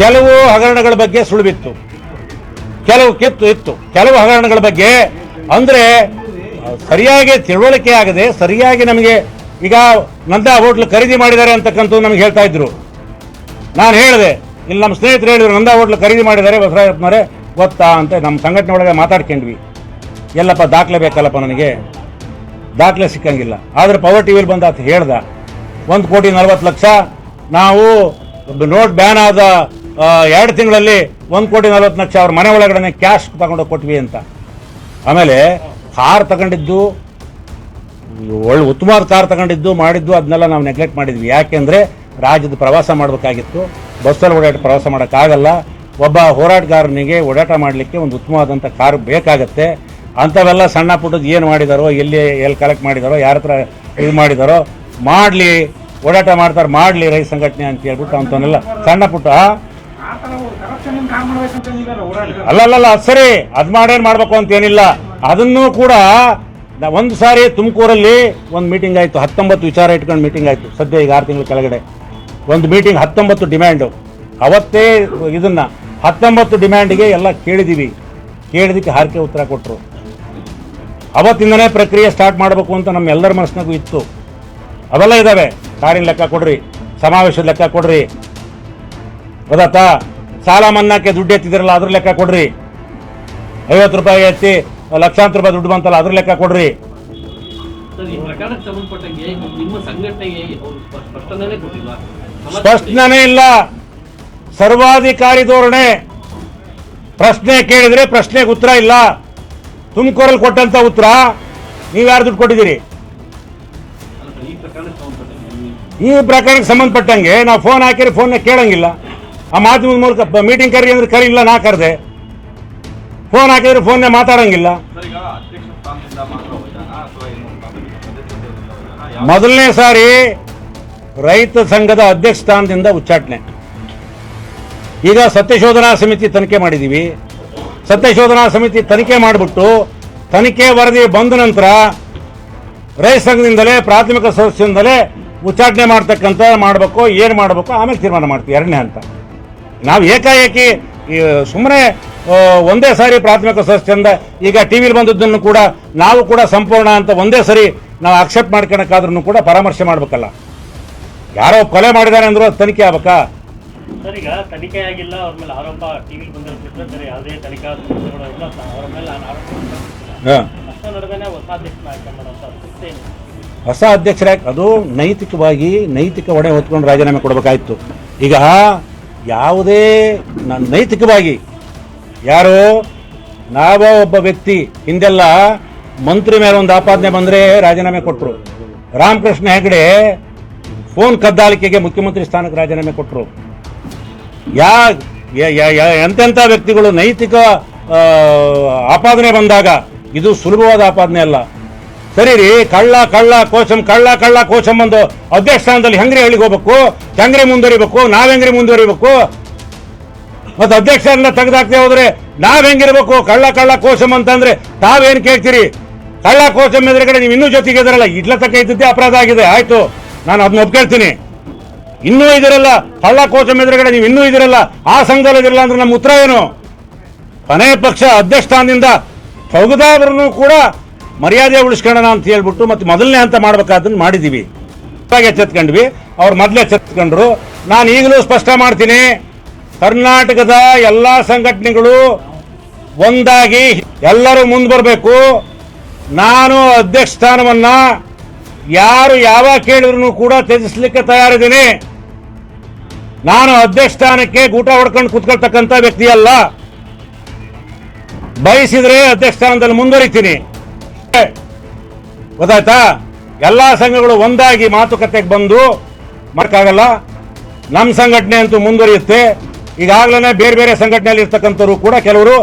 ಕೆಲವು ಹಗರಣಗಳ ಬಗ್ಗೆ ಸುಳಿವಿತ್ತು. ಕೆಲವು ಕಿತ್ತು ಇತ್ತು. ಕೆಲವು ಹಗರಣಗಳ ಬಗ್ಗೆ ಅಂದ್ರೆ ಸರಿಯಾಗಿ ತಿಳುವಳಿಕೆ ಆಗದೆ, ಸರಿಯಾಗಿ ನಮಗೆ ಈಗ ನಂದಾ ಹೋಟ್ಲ್ ಖರೀದಿ ಮಾಡಿದ್ದಾರೆ ಅಂತಕ್ಕಂಥ ನಮ್ಗೆ ಹೇಳ್ತಾ ಇದ್ರು. ನಾನು ಹೇಳಿದೆ, ಇಲ್ಲಿ ನಮ್ಮ ಸ್ನೇಹಿತರು ಹೇಳಿದ್ರು, ನಂದಾ ಹೋಟ್ಲ್ ಖರೀದಿ ಮಾಡಿದ್ದಾರೆ, ಬಸವರಾಜಪ್ಪನವರೇ, ಗೊತ್ತಾ ಅಂತ ನಮ್ಮ ಸಂಘಟನೆ ಒಳಗೆ ಮಾತಾಡ್ಕೊಂಡ್ವಿ. ಎಲ್ಲಪ್ಪ, ದಾಖಲೆ ಬೇಕಲ್ಲಪ್ಪ ನನಗೆ. ದಾಖಲೆ ಸಿಕ್ಕಂಗಿಲ್ಲ. ಆದರೆ ಪವರ್ ಟಿವಿಲಿ ಬಂದ ಅಂತ ಹೇಳ್ದ. ಒಂದು ಕೋಟಿ ನಲ್ವತ್ತು ಲಕ್ಷ. ನಾವು ನೋಟ್ ಬ್ಯಾನ್ ಆದ ಎರಡು ತಿಂಗಳಲ್ಲಿ ಒಂದು ಕೋಟಿ ನಲ್ವತ್ತು ಲಕ್ಷ ಅವ್ರ ಮನೆ ಒಳಗಡೆ ಕ್ಯಾಶ್ ತಗೊಂಡು ಕೊಟ್ವಿ ಅಂತ. ಆಮೇಲೆ ಕಾರ್ ತಗೊಂಡಿದ್ದು, ಒಳ್ಳೆ ಉತ್ತಮವಾದ ಕಾರ್ ತಗೊಂಡಿದ್ದು, ಮಾಡಿದ್ದು ಅದನ್ನೆಲ್ಲ ನಾವು ನೆಗ್ಲೆಕ್ಟ್ ಮಾಡಿದ್ವಿ. ಯಾಕೆಂದರೆ ರಾಜ್ಯದ ಪ್ರವಾಸ ಮಾಡಬೇಕಾಗಿತ್ತು. ಬಸ್ಸಲ್ಲಿ ಓಡಾಟ ಪ್ರವಾಸ ಮಾಡೋಕ್ಕಾಗಲ್ಲ. ಒಬ್ಬ ಹೋರಾಟಗಾರನಿಗೆ ಓಡಾಟ ಮಾಡಲಿಕ್ಕೆ ಒಂದು ಉತ್ತಮವಾದಂಥ ಕಾರ್ ಬೇಕಾಗತ್ತೆ. ಅಂಥವೆಲ್ಲ ಸಣ್ಣ ಪುಟ್ಟದ್ದು ಏನು ಮಾಡಿದಾರೋ, ಎಲ್ಲಿ ಎಲ್ಲಿ ಕಲೆಕ್ಟ್ ಮಾಡಿದಾರೋ, ಯಾರ ಹತ್ರ ಇದು ಮಾಡಿದಾರೋ, ಮಾಡಲಿ, ಓಡಾಟ ಮಾಡ್ತಾರೆ, ಮಾಡಲಿ ರೈತ ಸಂಘಟನೆ ಅಂತ ಹೇಳ್ಬಿಟ್ಟು ಅಂಥವನ್ನೆಲ್ಲ ಸಣ್ಣ ಪುಟ್ಟ ಅಲ್ಲಲ್ಲ ಅಲ್ಲ ಸರಿ, ಅದು ಮಾಡೇನ್ ಮಾಡಬೇಕು ಅಂತ ಏನಿಲ್ಲ ಅದನ್ನು ಕೂಡ ಒಂದು ಸಾರಿ ತುಮಕೂರಲ್ಲಿ ಒಂದು ಮೀಟಿಂಗ್ ಆಯಿತು, ಹತ್ತೊಂಬತ್ತು ವಿಚಾರ ಇಟ್ಕೊಂಡು ಮೀಟಿಂಗ್ ಆಯಿತು, ಸದ್ಯ ಈಗ ಆರು ತಿಂಗಳ ಕೆಳಗಡೆ. ಒಂದು ಮೀಟಿಂಗ್ ಹತ್ತೊಂಬತ್ತು ಡಿಮ್ಯಾಂಡು ಅವತ್ತೇ ಇದನ್ನು, ಹತ್ತೊಂಬತ್ತು ಡಿಮ್ಯಾಂಡಿಗೆ ಎಲ್ಲ ಕೇಳಿದೀವಿ. ಕೇಳಿದಕ್ಕೆ ಹಾರಿಕೆ ಉತ್ತರ ಕೊಟ್ಟರು ಅವತ್ತಿಂದನೇ ಪ್ರಕ್ರಿಯೆ ಸ್ಟಾರ್ಟ್ ಮಾಡಬೇಕು ಅಂತ ನಮ್ಮೆಲ್ಲರ ಮನಸ್ಸಿನಾಗೂ ಇತ್ತು. ಅವೆಲ್ಲ ಇದ್ದಾವೆ ಕಾರಿನ ಲೆಕ್ಕ ಕೊಡ್ರಿ, ಸಮಾವೇಶದ ಲೆಕ್ಕ ಕೊಡ್ರಿ ಗೊತ್ತಾತಾ ಸಾಲ ಮನ್ನಾಕ್ಕೆ ದುಡ್ಡು ಎತ್ತಿದಿರಲ್ಲ ಅದ್ರ ಲೆಕ್ಕ ಕೊಡ್ರಿ. ಐವತ್ತು ರೂಪಾಯಿ ಎತ್ತಿ ಲಕ್ಷಾಂತರ ರೂಪಾಯಿ ದುಡ್ಡು ಬಂತಲ್ಲ ಅದ್ರ ಲೆಕ್ಕ ಕೊಡ್ರಿ. ಸ್ಪಷ್ಟನೆ ಇಲ್ಲ. ಸರ್ವಾಧಿಕಾರಿ ಧೋರಣೆ. ಪ್ರಶ್ನೆ ಕೇಳಿದ್ರೆ ಪ್ರಶ್ನೆಗೆ ಉತ್ತರ ಇಲ್ಲ. ತುಮಕೂರಲ್ಲಿ ಕೊಟ್ಟಂತ ಉತ್ತರ ನೀವು ಯಾರು ದುಡ್ಡು ಕೊಟ್ಟಿದ್ದೀರಿ? ಈ ಪ್ರಕರಣಕ್ಕೆ ಸಂಬಂಧಪಟ್ಟಂಗೆ ನೀವು- ಈ ಪ್ರಕರಣಕ್ಕೆ ಸಂಬಂಧಪಟ್ಟಂಗೆ ನಾವು ಫೋನ್ ಹಾಕಿರಿ ಫೋನ್ನ ಕೇಳಂಗಿಲ್ಲ. ಆ ಮಾಧ್ಯಮದ ಮೂಲಕ ಮೀಟಿಂಗ್ ಕರಿ ಅಂದ್ರೆ ಕರಿಲ್ಲ ನಾ ಕರೆದೆ. ಫೋನ್ ಹಾಕಿದ್ರೆ ಫೋನ್ನೇ ಮಾತಾಡಂಗಿಲ್ಲ. ಮೊದಲನೇ ಸಾರಿ ರೈತ ಸಂಘದ ಅಧ್ಯಕ್ಷ ಸ್ಥಾನದಿಂದ ಉಚ್ಚಾಟನೆ. ಈಗ ಸತ್ಯಶೋಧನಾ ಸಮಿತಿ ತನಿಖೆ ಮಾಡಿದ್ದೀವಿ ಸತ್ಯಶೋಧನಾ ಸಮಿತಿ ತನಿಖೆ ಮಾಡಿಬಿಟ್ಟು ತನಿಖೆ ವರದಿ ಬಂದ ನಂತರ ರೈತ ಸಂಘದಿಂದಲೇ ಪ್ರಾಥಮಿಕ ಸದಸ್ಯದಿಂದಲೇ ಉಚ್ಚಾಟನೆ ಮಾಡ್ತಕ್ಕಂಥ ಮಾಡಬೇಕು ಏನು ಮಾಡಬೇಕು ಆಮೇಲೆ ತೀರ್ಮಾನ ಮಾಡ್ತೀವಿ ಎರಡನೇ ಹಂತ. ನಾವು ಏಕಾಏಕಿ ಸುಮ್ಮನೆ ಒಂದೇ ಸಾರಿ ಪ್ರಾಥಮಿಕ ಸದಸ್ಯರಿಂದ ಈಗ ಟಿ ವಿಲಿ ಬಂದದ್ದನ್ನು ಕೂಡ ನಾವು ಕೂಡ ಸಂಪೂರ್ಣ ಅಂತ ಒಂದೇ ಸರಿ ನಾವು ಅಕ್ಸೆಪ್ಟ್ ಮಾಡ್ಕೊಳಕ್ಕಾದ್ರೂ ಕೂಡ ಪರಾಮರ್ಶೆ ಮಾಡ್ಬೇಕಲ್ಲ. ಯಾರೋ ಕೊಲೆ ಮಾಡಿದ್ದಾರೆ ಅಂದ್ರೂ ಅದು ತನಿಖೆ ಆಗ್ಬೇಕಾ? ಹೊಸ ಅಧ್ಯಕ್ಷರ? ಅದು ನೈತಿಕವಾಗಿ ನೈತಿಕ ಹೊಣೆ ಹೊತ್ಕೊಂಡು ರಾಜೀನಾಮೆ ಕೊಡಬೇಕಾಯ್ತು. ಈಗ ಯಾವುದೇ ನೈತಿಕವಾಗಿ ಯಾರು ನಾವ ಒಬ್ಬ ವ್ಯಕ್ತಿ ಹಿಂದೆಲ್ಲ ಮಂತ್ರಿ ಮೇಲೆ ಒಂದು ಆಪಾದನೆ ಬಂದರೆ ರಾಜೀನಾಮೆ ಕೊಟ್ಟರು ರಾಮಕೃಷ್ಣ ಹೆಗಡೆ ಫೋನ್ ಕದ್ದಾಲಿಕೆಗೆ ಮುಖ್ಯಮಂತ್ರಿ ಸ್ಥಾನಕ್ಕೆ ರಾಜೀನಾಮೆ ಕೊಟ್ಟರು ಯ- ಎಂತೆಂಥ ವ್ಯಕ್ತಿಗಳು ನೈತಿಕ ಆಪಾದನೆ ಬಂದಾಗ ಇದು ಸುಲಭವಾದ ಆಪಾದನೆ ಅಲ್ಲ. ಸರಿ ರೀ ಕಳ್ಳ ಕಳ್ಳ, ಕೋಸಂ, ಕಳ್ಳ ಕಳ್ಳ, ಕೋಸಂ ಬಂದು ಅಧ್ಯಕ್ಷ ಸ್ಥಾನದಲ್ಲಿ ಹೆಂಗ್ರಿ ಹಳ್ಳಿಗೆ ಹೋಗ್ಬೇಕು? ಹೆಂಗ್ರಿ ಮುಂದುವರಿಬೇಕು? ನಾವ್ ಹೆಂಗ್ರಿ ಮುಂದುವರಿಬೇಕು? ಮತ್ತೆ ಅಧ್ಯಕ್ಷರನ್ನ ತೆಗೆದಾಕ್ದೆ ಹೋದ್ರೆ ನಾವ್ ಹೆಂಗಿರ್ಬೇಕು? ಕಳ್ಳ ಕಳ್ಳ ಕೋಶಂ ಅಂತಂದ್ರೆ ತಾವೇನ್ ಕೇಳ್ತೀರಿ? ಕಳ್ಳ ಕೋಶಂ ಎದುರುಗಡೆ ನೀವು ಇನ್ನೂ ಜೊತೆಗೆ ಇದ್ರಲ್ಲ ಇಡ್ಲ ತಕ್ಕ ಇದ್ದದ್ದೇ ಅಪರಾಧ ಆಗಿದೆ. ಆಯ್ತು, ನಾನು ಅದನ್ನ ಒಪ್ಕೇಳ್ತೀನಿ. ಇನ್ನೂ ಇದಿರಲ್ಲ, ಕಳ್ಳ ಕೋಶಂ ಎದುರುಗಡೆ ನೀವು ಇನ್ನೂ ಇದಿರಲ್ಲ, ಆ ಸಂಘದಲ್ಲಿ ಇದಿರಲ್ಲ ಅಂದ್ರೆ ನಮ್ಮ ಉತ್ತರ ಏನು? ಕೊನೆ ಪಕ್ಷ ಅಧ್ಯಕ್ಷ ಸ್ಥಾನದಿಂದ ತೆಗೆದಾದ್ರೂ ಕೂಡ ಮರ್ಯಾದೆ ಉಳಿಸ್ಕೊಳ್ಳೋಣ ಅಂತ ಹೇಳ್ಬಿಟ್ಟು ಮತ್ತೆ ಮೊದಲನೇ ಅಂತ ಮಾಡ್ಬೇಕಾದನ್ನ ಮಾಡಿದೀವಿ. ಇವಾಗ ಎಚ್ಚೆತ್ಕೊಂಡ್ವಿ. ಅವ್ರು ಮೊದಲೇ ಎಚ್ಚೆತ್ಕೊಂಡ್ರು. ನಾನು ಈಗಲೂ ಸ್ಪಷ್ಟ ಮಾಡ್ತೀನಿ. ಕರ್ನಾಟಕದ ಎಲ್ಲ ಸಂಘಟನೆಗಳು ಒಂದಾಗಿ ಎಲ್ಲರೂ ಮುಂದೆ ಬರಬೇಕು. ನಾನು ಅಧ್ಯಕ್ಷ ಸ್ಥಾನವನ್ನ ಯಾರು ಯಾವಾಗ ಕೇಳಿದ್ರು ಕೂಡ ತ್ಯಜಿಸಲಿಕ್ಕೆ ತಯಾರಿದ್ದೀನಿ. ನಾನು ಅಧ್ಯಕ್ಷ ಸ್ಥಾನಕ್ಕೆ ಗೂಟ ಹೊಡ್ಕೊಂಡು ಕೂತ್ಕೊಳ್ತಕ್ಕಂಥ ವ್ಯಕ್ತಿ ಅಲ್ಲ ಬಯಸಿದ್ರೆ ಅಧ್ಯಕ್ಷ ಸ್ಥಾನದಲ್ಲಿ ಮುಂದುವರಿತೀನಿ. ಗೊತ್ತಾಯ್ತಾ? ಎಲ್ಲಾ ಸಂಘಗಳು ಒಂದಾಗಿ ಮಾತುಕತೆಗೆ ಬಂದು ಮಾಡಕ್ಕಾಗಲ್ಲ ನಮ್ಮ ಸಂಘಟನೆ ಅಂತೂ ಮುಂದುವರಿಯುತ್ತೆ. ಈಗಾಗಲೇ ಬೇರೆ ಬೇರೆ ಸಂಘಟನೆಯಲ್ಲಿ ಇರ್ತಕ್ಕಂಥವ್ರು ಕೂಡ ಕೆಲವರು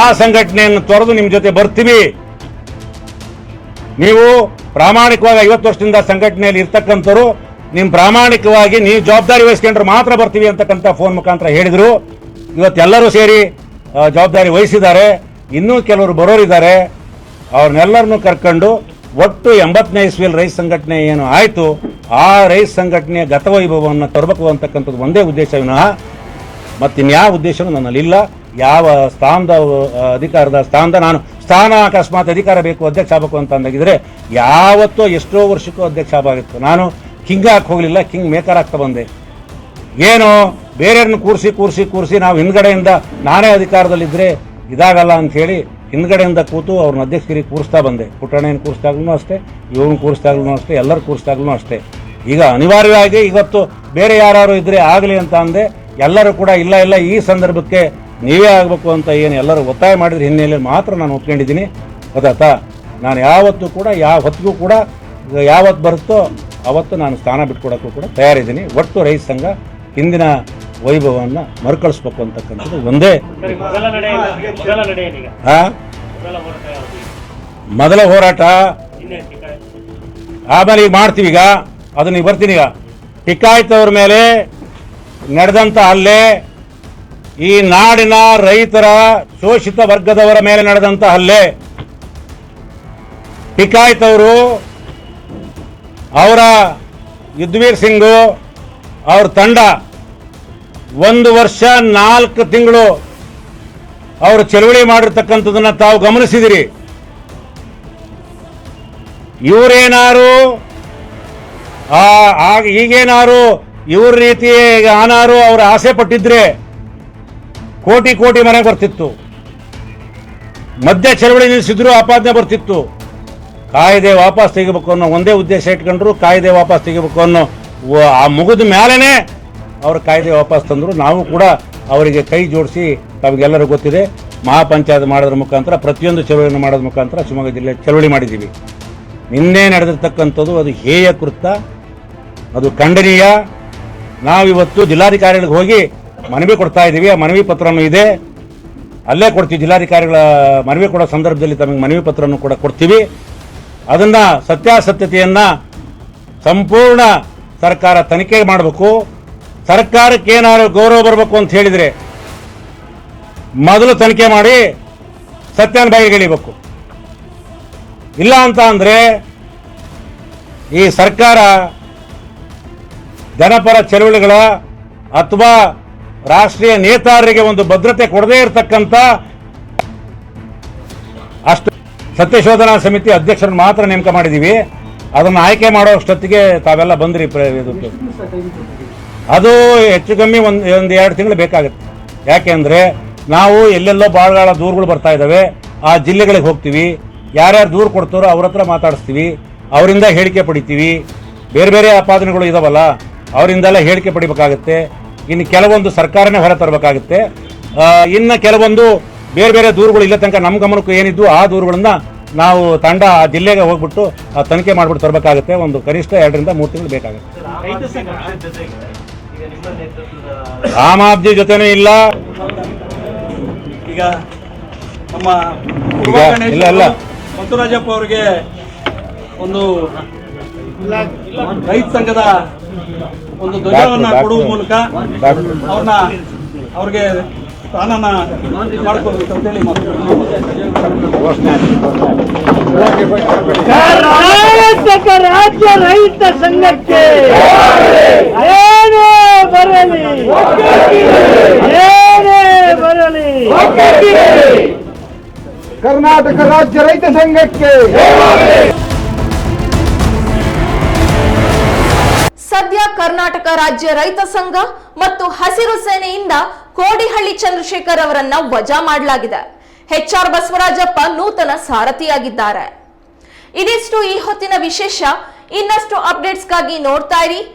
ಆ ಸಂಘಟನೆಯನ್ನು ತೊರೆದು ನಿಮ್ಮ ಜೊತೆ ಬರ್ತೀವಿ. ನೀವು ಪ್ರಾಮಾಣಿಕವಾಗಿ ಐವತ್ತು ವರ್ಷದಿಂದ ಸಂಘಟನೆಯಲ್ಲಿ ಇರ್ತಕ್ಕಂಥವ್ರು ನಿಮ್ಮ ಪ್ರಾಮಾಣಿಕವಾಗಿ ನೀವು ಜವಾಬ್ದಾರಿ ವಹಿಸ್ಕೊಂಡ್ರೆ ಮಾತ್ರ ಬರ್ತೀವಿ ಅಂತಕ್ಕಂಥ ಫೋನ್ ಮುಖಾಂತರ ಹೇಳಿದರು. ಇವತ್ತೆಲ್ಲರೂ ಸೇರಿ ಜವಾಬ್ದಾರಿ ವಹಿಸಿದ್ದಾರೆ. ಇನ್ನೂ ಕೆಲವರು ಬರೋರಿದ್ದಾರೆ. ಅವ್ರನ್ನೆಲ್ಲರನ್ನೂ ಕರ್ಕೊಂಡು ಒಟ್ಟು ಎಂಬತ್ತನೇ ಇಸ್ವಿಯಲ್ಲಿ ರೈತ ಸಂಘಟನೆ ಏನು ಆಯಿತು, ಆ ರೈತ ಸಂಘಟನೆಯ ಗತವೈಭವವನ್ನು ತರಬೇಕು ಅಂತಕ್ಕಂಥದ್ದು ಒಂದೇ ಉದ್ದೇಶ ವಿನಃ, ಮತ್ತಿನ್ಯಾವ ನನ್ನಲ್ಲಿ ಇಲ್ಲ. ಯಾವ ಸ್ಥಾನದ ಅಧಿಕಾರದ ಸ್ಥಾನದ ನಾನು ಸ್ಥಾನ ಅಕಸ್ಮಾತ್ ಅಧಿಕಾರ ಬೇಕು, ಅಧ್ಯಕ್ಷ ಆಗಬೇಕು ಅಂತ ಅಂದಾಗಿದ್ರೆ ಯಾವತ್ತೋ ಎಷ್ಟೋ ವರ್ಷಕ್ಕೂ ಅಧ್ಯಕ್ಷ ಆಗಿತ್ತು ನಾನು ಕಿಂಗ್ ಹಾಕಿ ಹೋಗಲಿಲ್ಲ, ಕಿಂಗ್ ಮೇಕರ್ ಆಗ್ತಾ ಬಂದೆ. ಏನು? ಬೇರೆಯವ್ರನ್ನ ಕೂರಿಸಿ ಕೂರಿಸಿ ಕೂರಿಸಿ ನಾವು ಹಿಂದ್ಗಡೆಯಿಂದ ನಾನೇ ಅಧಿಕಾರದಲ್ಲಿದ್ದರೆ ಇದಾಗಲ್ಲ ಅಂತ ಹೇಳಿ ಹಿಂದ್ಗಡೆಯಿಂದ ಕೂತು ಅವ್ರನ್ನ ಅಧ್ಯಕ್ಷರಿಗೆ ಕೂರಿಸ್ತಾ ಬಂದೆ. ಪುಟ್ಟಣ್ಣನ ಕೂರಿಸ್ದಾಗ್ಲೂ ಅಷ್ಟೇ, ಇವ್ರನ್ನ ಕೂರಿಸ್ದಾಗ್ಲೂ ಅಷ್ಟೇ, ಎಲ್ಲರೂ ಕೂರಿಸ್ದಾಗ್ಲೂ ಅಷ್ಟೇ. ಈಗ ಅನಿವಾರ್ಯವಾಗಿ ಇವತ್ತು ಬೇರೆ ಯಾರು ಇದ್ರೆ ಆಗಲಿ ಅಂತ ಅಂದೆ, ಎಲ್ಲರೂ ಕೂಡ ಇಲ್ಲ ಇಲ್ಲ, ಈ ಸಂದರ್ಭಕ್ಕೆ ನೀವೇ ಆಗಬೇಕು ಅಂತ ಏನು ಎಲ್ಲರೂ ಒತ್ತಾಯ ಮಾಡಿದ್ರ ಹಿನ್ನೆಲೆಯಲ್ಲಿ ಮಾತ್ರ ನಾನು ಒಪ್ಕೊಂಡಿದ್ದೀನಿ. ಗೊತ್ತಾಯ್ತಾ ನಾನು ಯಾವತ್ತೂ ಕೂಡ, ಯಾವ ಹೊತ್ತಿಗೂ ಕೂಡ, ಯಾವತ್ತು ಬರುತ್ತೋ ಅವತ್ತು ನಾನು ಸ್ಥಾನ ಬಿಟ್ಕೊಡೋಕ್ಕೂ ಕೂಡ ತಯಾರಿದ್ದೀನಿ. ಒಟ್ಟು ರೈತ ಸಂಘ, ಹಿಂದಿನ ವೈಭವವನ್ನು ಮರುಕಳಿಸ್ಬೇಕು ಅಂತಕ್ಕಂಥದ್ದು ಒಂದೇ. ಮೊದಲ ಹೋರಾಟ ಆಮೇಲೆ ಈಗ ಮಾಡ್ತೀವಿ ಈಗ. ಅದನ್ನ ಈಗ ಬರ್ತೀನಿ ಈಗ. ಟಿಕಾಯ್ತವ್ರ ಅವ್ರ ಮೇಲೆ ನಡೆದಂಥ ಹಲ್ಲೆ ಈ ನಾಡಿನ ರೈತರ ಶೋಷಿತ ವರ್ಗದವರ ಮೇಲೆ ನಡೆದಂಥ ಹಲ್ಲೆ. ಟಿಕಾಯ್ತವರು ಅವರ ಯುದ್ಧವೀರ್ ಸಿಂಗು ಅವ್ರ ತಂಡ ಒಂದು ವರ್ಷ, ನಾಲ್ಕು ತಿಂಗಳು ಅವರು ಚಳವಳಿ ಮಾಡಿರ್ತಕ್ಕಂಥದ್ದನ್ನು ತಾವು ಗಮನಿಸಿದಿರಿ. ಇವರೇನಾರು? ಈಗೇನಾರು? ಇವ್ರ ರೀತಿ ಆನಾರು ಅವ್ರ ಆಸೆ ಪಟ್ಟಿದ್ರೆ ಕೋಟಿ ಕೋಟಿ ಮನೆ ಬರ್ತಿತ್ತು. ಮಧ್ಯ ಚಳವಳಿ ನಿಲ್ಲಿಸಿದ್ರು ಆಪಾದನೆ ಬರ್ತಿತ್ತು. ಕಾಯ್ದೆ ವಾಪಸ್ ತೆಗಿಬೇಕು ಅನ್ನೋ ಒಂದೇ ಉದ್ದೇಶ ಇಟ್ಕೊಂಡ್ರು, ಕಾಯ್ದೆ ವಾಪಸ್ ತೆಗಿಬೇಕು ಅನ್ನೋ ಆ ಮುಗಿದ ಮೇಲೇ ಅವ್ರ ಕಾಯ್ದೆ ವಾಪಸ್ ತಂದರು. ನಾವು ಕೂಡ ಅವರಿಗೆ ಕೈ ಜೋಡಿಸಿ ತಮಗೆಲ್ಲರೂ ಗೊತ್ತಿದೆ, ಮಹಾಪಂಚಾಯತ್ ಮಾಡೋದ್ರ ಮುಖಾಂತರ, ಪ್ರತಿಯೊಂದು ಚಳುವಳಿಯನ್ನು ಮಾಡೋದ್ರ ಮುಖಾಂತರ ಶಿವಮೊಗ್ಗ ಜಿಲ್ಲೆ ಚಳವಳಿ ಮಾಡಿದ್ದೀವಿ. ನಿನ್ನೆ ನಡೆದಿರ್ತಕ್ಕಂಥದ್ದು ಅದು ಹೇಯ ಕೃತ್ಯ, ಅದು ಖಂಡನೀಯ. ನಾವಿವತ್ತು ಜಿಲ್ಲಾಧಿಕಾರಿಗಳಿಗೆ ಹೋಗಿ ಮನವಿ ಕೊಡ್ತಾ ಇದ್ದೀವಿ. ಆ ಮನವಿ ಪತ್ರನೂ ಇದೆ. ಅಲ್ಲೇ ಕೊಡ್ತೀವಿ. ಜಿಲ್ಲಾಧಿಕಾರಿಗಳ ಮನವಿ ಕೊಡೋ ಸಂದರ್ಭದಲ್ಲಿ ತಮಗೆ ಮನವಿ ಪತ್ರವನ್ನು ಕೂಡ ಕೊಡ್ತೀವಿ. ಅದನ್ನು ಸತ್ಯಾಸತ್ಯತೆಯನ್ನು ಸಂಪೂರ್ಣ ಸರ್ಕಾರ ತನಿಖೆ ಮಾಡಬೇಕು. ಸರ್ಕಾರಕ್ಕೆ ಏನಾದ್ರು ಗೌರವ ಬರಬೇಕು ಅಂತ ಹೇಳಿದ್ರೆ ಮೊದಲು ತನಿಖೆ ಮಾಡಿ ಸತ್ಯನ ಬಾಯಿಗಿಳಿಬೇಕು ಇಲ್ಲ ಅಂತ ಅಂದ್ರೆ ಈ ಸರ್ಕಾರ ಜನಪರ ಚಳುವಳಿಗಳ ಅಥವಾ ರಾಷ್ಟ್ರೀಯ ನೇತಾರರಿಗೆ ಒಂದು ಭದ್ರತೆ ಕೊಡದೇ ಇರತಕ್ಕಂಥ ಅಷ್ಟು ಸತ್ಯಶೋಧನಾ ಸಮಿತಿ ಅಧ್ಯಕ್ಷರನ್ನು ಮಾತ್ರ ನೇಮಕ ಮಾಡಿದ್ದೀವಿ. ಅದನ್ನು ಆಯ್ಕೆ ಮಾಡೋ ಅಷ್ಟೊತ್ತಿಗೆ ತಾವೆಲ್ಲ ಬಂದ್ರಿ ಅದು ಹೆಚ್ಚು ಕಮ್ಮಿ ಒಂದು ಒಂದು ಎರಡು ತಿಂಗಳು ಬೇಕಾಗುತ್ತೆ. ಯಾಕೆಂದ್ರೆ ನಾವು ಎಲ್ಲೆಲ್ಲೋ ಭಾಳ ದೂರುಗಳು ಬರ್ತಾ ಇದ್ದಾವೆ ಆ ಜಿಲ್ಲೆಗಳಿಗೆ ಹೋಗ್ತೀವಿ, ಯಾರ್ಯಾರು ದೂರು ಕೊಡ್ತಾರೋ ಅವ್ರ ಹತ್ರ ಮಾತಾಡಿಸ್ತೀವಿ, ಅವರಿಂದ ಹೇಳಿಕೆ ಪಡಿತೀವಿ. ಬೇರೆ ಬೇರೆ ಆಪಾದನೆಗಳು ಇದಾವಲ್ಲ, ಅವರಿಂದೆಲ್ಲ ಹೇಳಿಕೆ ಪಡಿಬೇಕಾಗುತ್ತೆ. ಇನ್ನು ಕೆಲವೊಂದು ಸರ್ಕಾರನೇ ಹೊರ ತರಬೇಕಾಗುತ್ತೆ. ಇನ್ನು ಕೆಲವೊಂದು ಬೇರೆ ಬೇರೆ ದೂರುಗಳು ಇಲ್ಲ ತನಕ ನಮ್ಮ ಗಮನಕ್ಕೂ ಏನಿದ್ದು ಆ ದೂರುಗಳನ್ನ ನಾವು ತಂಡ ಆ ಜಿಲ್ಲೆಗೆ ಹೋಗ್ಬಿಟ್ಟು ತನಿಖೆ ಮಾಡಿಬಿಟ್ಟು ತರಬೇಕಾಗುತ್ತೆ. ಒಂದು ಕನಿಷ್ಠ ಎರಡರಿಂದ ಮೂರು ತಿಂಗಳು ಬೇಕಾಗುತ್ತೆ. ಆಮ್ ಆದ್ಮಿ ಜೊತೆನೂ ಇಲ್ಲ ಈಗ ನಮ್ಮ ಇಲ್ಲ, ಇಲ್ಲ. ಮಂತುರಾಜಪ್ಪ ಅವರಿಗೆ ಒಂದು ರೈತ ಸಂಘದ ಒಂದು ಧ್ವಜವನ್ನ ಕೊಡುವ ಮೂಲಕ. ಅವ್ರನ್ನ ಅವ್ರಿಗೆ ಸ್ಥಾನನ ಅಂತೇಳಿ. ಕರ್ನಾಟಕ ರಾಜ್ಯ ರೈತ ಸಂಘಕ್ಕೆ ಏನೇ ಬರಲಿ ಏನೇ ಬರಲಿ ಕರ್ನಾಟಕ ರಾಜ್ಯ ರೈತ ಸಂಘಕ್ಕೆ ಸದ್ಯ ಕರ್ನಾಟಕ ರಾಜ್ಯ ರೈತ ಸಂಘ ಮತ್ತು ಹಸಿರು ಸೇನೆಯಿಂದ ಕೋಡಿಹಳ್ಳಿ ಚಂದ್ರಶೇಖರ್ ಅವರನ್ನ ವಜಾ ಮಾಡಲಾಗಿದೆ. ಎಚ್ ಆರ್ ಬಸವರಾಜಪ್ಪ ನೂತನ ಸಾರಥಿಯಾಗಿದ್ದಾರೆ. ಇದಿಷ್ಟು ಈ ಹೊತ್ತಿನ ವಿಶೇಷ. ಇನ್ನಷ್ಟು ಅಪ್ಡೇಟ್ಸ್ಗಾಗಿ ನೋಡ್ತಾ ಇರಿ.